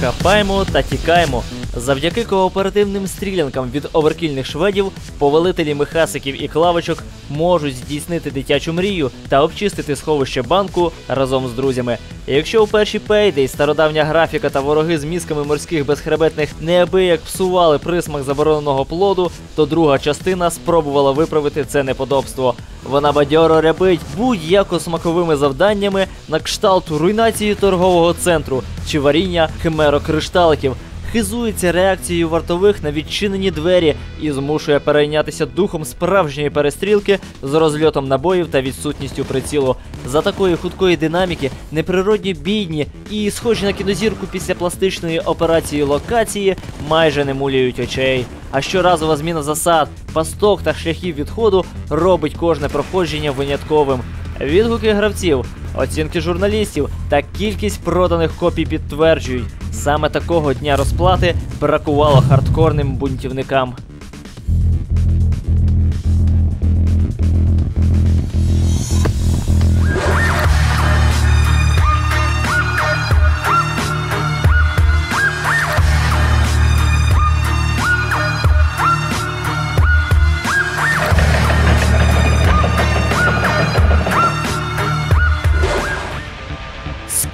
Хапаємо та тікаємо. Завдяки кооперативним стрілянкам від оверкільних шведів, повелителі мехасиків і клавочок можуть здійснити дитячу мрію та обчистити сховище банку разом з друзями. Якщо у першій Payday стародавня графіка та вороги з мізками морських безхребетних неабияк псували присмак забороненого плоду, то друга частина спробувала виправити це неподобство. Вона бадьоро рябить будь-яко смаковими завданнями на кшталт руйнації торгового центру чи варіння химерокришталиків. Хизується реакцією вартових на відчинені двері і змушує перейнятися духом справжньої перестрілки з розльотом набоїв та відсутністю прицілу. За такої худкої динаміки неприродні бідні і схожі на кінозірку після пластичної операції локації майже не муляють очей. А щоразова зміна засад, пасток та шляхів відходу робить кожне проходження винятковим. Відгуки гравців, оцінки журналістів та кількість проданих копій підтверджують, саме такого дня розплати бракувало хардкорним бунтівникам.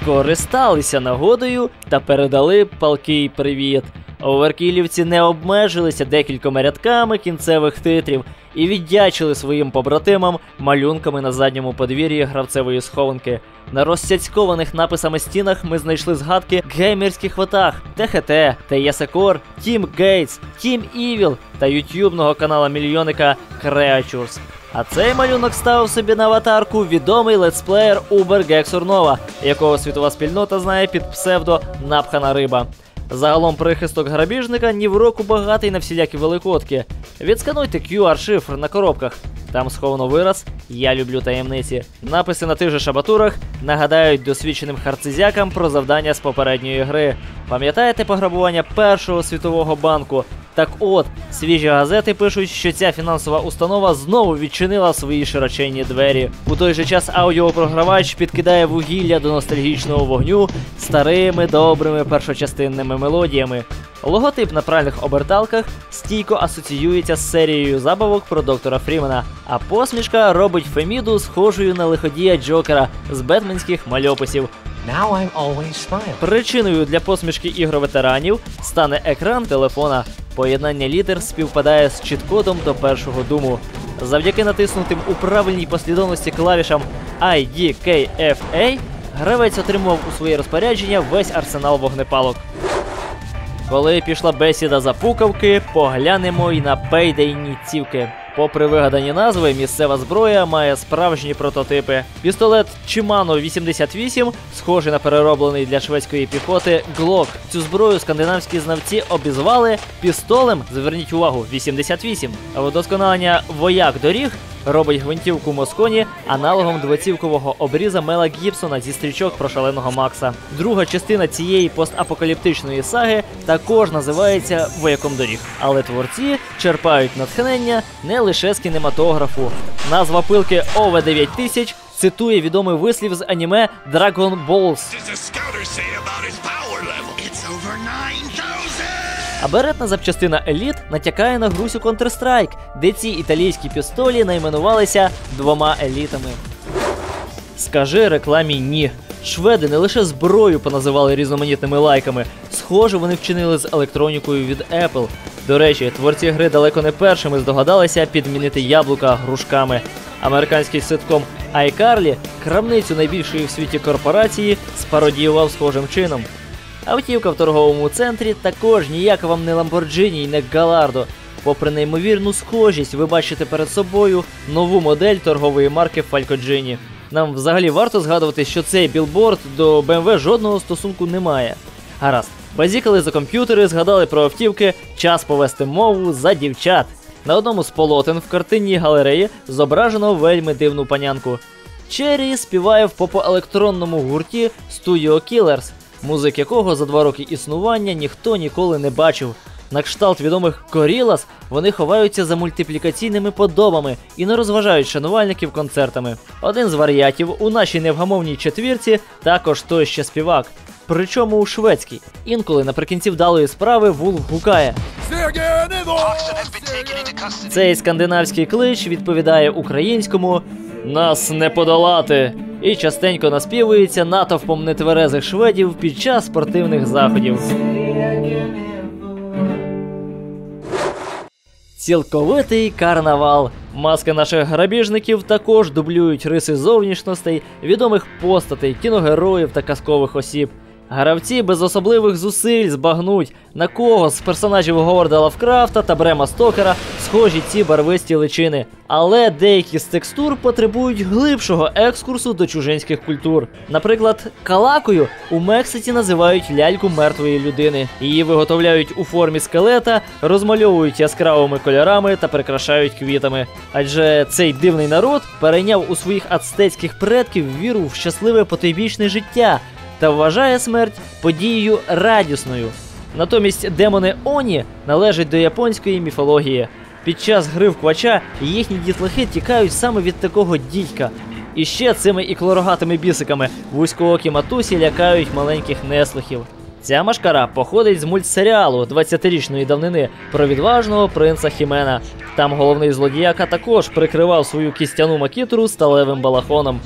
Скористалися нагодою та передали палкий привіт. Оверкілівці не обмежилися декількома рядками кінцевих титрів і віддячили своїм побратимам малюнками на задньому подвір'ї гравцевої схованки. На розцяцькованих написами стінах ми знайшли згадки геймерських ватаг, ТХТ, Теєсекор, Тім Гейтс, Тім Івіл та ютюбного канала мільйонника Creatures. А цей малюнок ставив собі на аватарку відомий летсплеєр Gexor Nova, якого світова спільнота знає під псевдо Напхана риба. Загалом прихисток грабіжника ні в року багатий на всілякі великодки. Відскануйте QR-шифр на коробках. Там сховано вираз Я люблю таємниці. Написи на тих же шабатурах нагадають досвідченим харцизякам про завдання з попередньої гри. Пам'ятаєте пограбування першого світового банку? Так от, свіжі газети пишуть, що ця фінансова установа знову відчинила свої широченні двері. У той же час аудіопрогравач підкидає вугілля до ностальгічного вогню старими добрими першочастинними мелодіями. Логотип на пральних оберталках стійко асоціюється з серією забавок про доктора Фрімена, а посмішка робить Феміду схожою на лиходія Джокера з бетменських мальописів. Now I'm always smiling. Причиною для посмішки ігроветеранів стане екран телефона. Поєднання літер співпадає з чіткодом до першого думу. Завдяки натиснутим у правильній послідовності клавішам IDKFA гравець отримував у своє розпорядження весь арсенал вогнепалок. Коли пішла бесіда за пукавки, поглянемо й на пейдейні цівки. Попри вигадані назви, місцева зброя має справжні прототипи. Пістолет Chimano 88, схожий на перероблений для шведської піхоти Glock. Цю зброю скандинавські знавці обізвали пістолем. Зверніть увагу, 88. А Вдосконалення вояк доріг робить гвинтівку Москоні аналогом двоцівкового обріза Мела Гібсона зі стрічок про шаленого Макса. Друга частина цієї постапокаліптичної саги також називається Вояком доріг. Але творці черпають натхнення не лише з кінематографу. Назва пилки ОВ 9000 цитує відомий вислів з аніме Dragon Balls. does the scouter say about his power level? It's over 9,000! А беретна запчастина Еліт натякає на грусю Counter-Strike, де ці італійські пістолі найменувалися двома елітами. Скажи рекламі ні. Шведи не лише зброю поназивали різноманітними лайками, схоже, вони вчинили з електронікою від Apple. До речі, творці гри далеко не першими здогадалися підмінити яблука грушками. Американський ситком iCarly крамницю найбільшої в світі корпорації спародіював схожим чином. Автівка в торговому центрі також ніяк вам не Lamborghini і не Gallardo. Попри неймовірну схожість, ви бачите перед собою нову модель торгової марки Falcogini. Нам взагалі варто згадувати, що цей білборд до BMW жодного стосунку не має. Гаразд, базікали за комп'ютери, згадали про автівки, час повести мову за дівчат. На одному з полотен в картинній галереї зображено вельми дивну панянку. Черрі співає в попоелектронному гурті Studio Killers, музик якого за два роки існування ніхто ніколи не бачив. На кшталт відомих Корілас вони ховаються за мультиплікаційними подобами і не розважають шанувальників концертами. Один з варіатів у нашій невгамовній четвірці також той ще співак. Причому у шведській. Інколи наприкінці вдалої справи Вулф гукає. Цей скандинавський клич відповідає українському Нас не подолати і частенько наспівується натовпом нетверезих шведів під час спортивних заходів. Цілковитий карнавал. Маски наших грабіжників також дублюють риси зовнішностей, відомих постатей, кіногероїв та казкових осіб. Гравці без особливих зусиль збагнуть, на кого з персонажів Говарда Лавкрафта та Брема Стокера схожі ці барвисті личини. Але деякі з текстур потребують глибшого екскурсу до чужинських культур. Наприклад, калакою у Мексиці називають ляльку мертвої людини. Її виготовляють у формі скелета, розмальовують яскравими кольорами та прикрашають квітами. Адже цей дивний народ перейняв у своїх ацтецьких предків віру в щасливе потойбічне життя та вважає смерть подією радісною. Натомість демони Оні належать до японської міфології. Під час гри в квача їхні дітлахи тікають саме від такого дідька. І ще цими іклорогатими бісиками вузькоокі матусі лякають маленьких неслухів. Ця машкара походить з мультсеріалу 20-річної давнини про відважного принца Хімена. Там головний злодіяка також прикривав свою кістяну макітру сталевим балахоном.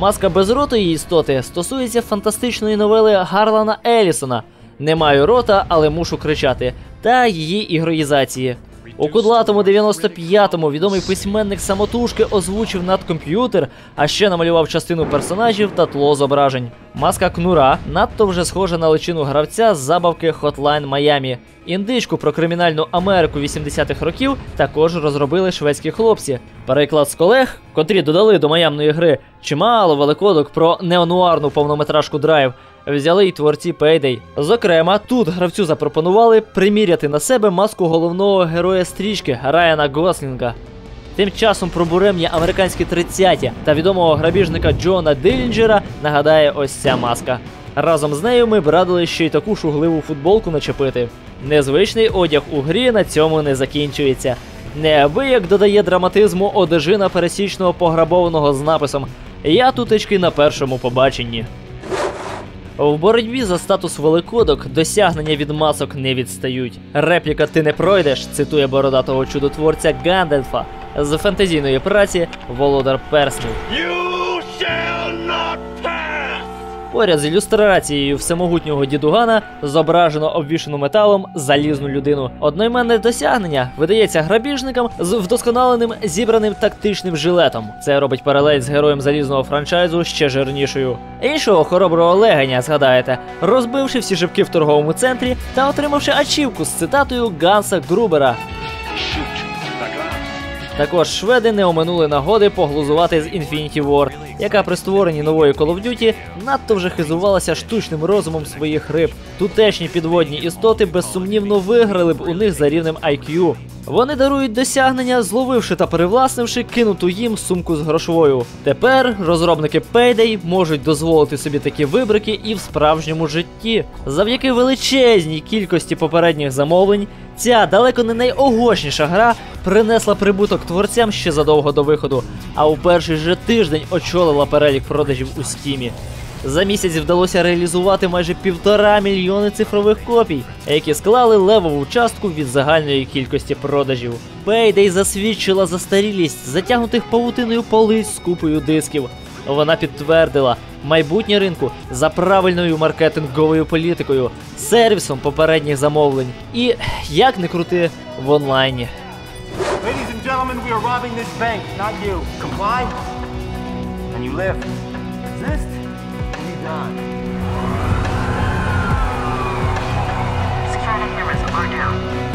Маска безротої істоти стосується фантастичної новели Гарлана Елісона Не маю рота, але мушу кричати та її ігроїзації. У кудлатому 95-му відомий письменник самотужки озвучив надкомп'ютер, а ще намалював частину персонажів та тло зображень. Маска Кнура надто вже схожа на личину гравця з забавки Hotline Miami. Індичку про кримінальну Америку 80-х років також розробили шведські хлопці. Переклад з колег, котрі додали до маямної гри чимало великодок про неонуарну повнометражку драйв. Взяли й творці Payday. Зокрема, тут гравцю запропонували приміряти на себе маску головного героя стрічки Райана Гослінга. Тим часом про буремні американські 30-ті та відомого грабіжника Джона Диллінджера нагадає ось ця маска. Разом з нею ми б радили ще й таку шугливу футболку начепити. Незвичний одяг у грі на цьому не закінчується. Неабияк додає драматизму одежина пересічного пограбованого з написом Я тутечки на першому побаченні. В боротьбі за статус великодок досягнення від масок не відстають. Репліка Ти не пройдеш цитує бородатого чудотворця Гандальфа з фентезійної праці Володар Перснів. You shall! Поряд з ілюстрацією всемогутнього дідугана зображено обвішану металом залізну людину. Одноіменне досягнення видається грабіжникам з вдосконаленим зібраним тактичним жилетом. Це робить паралель з героєм залізного франчайзу ще жирнішою. Іншого хороброго легеня, згадаєте, розбивши всі шибки в торговому центрі та отримавши ачівку з цитатою Ганса Грубера. Також шведи не оминули нагоди поглузувати з Infinity Ward, яка при створенні нової Call of Duty надто вже хизувалася штучним розумом своїх риб. Тутешні підводні істоти безсумнівно виграли б у них за рівнем IQ. Вони дарують досягнення, зловивши та привласнивши кинуту їм сумку з грошовою. Тепер розробники Payday можуть дозволити собі такі вибрики і в справжньому житті. Завдяки величезній кількості попередніх замовлень, ця далеко не найогошніша гра принесла прибуток творцям ще задовго до виходу, а у перший же тиждень очолила перелік продажів у стімі. За місяць вдалося реалізувати майже півтора мільйони цифрових копій, які склали левову частку від загальної кількості продажів. Payday засвідчила застарілість затягнутих павутиною полиць з купою дисків. Вона підтвердила майбутнє ринку за правильною маркетинговою політикою, сервісом попередніх замовлень і як не крути в онлайні. Ladies and gentlemen, Security cameras are down.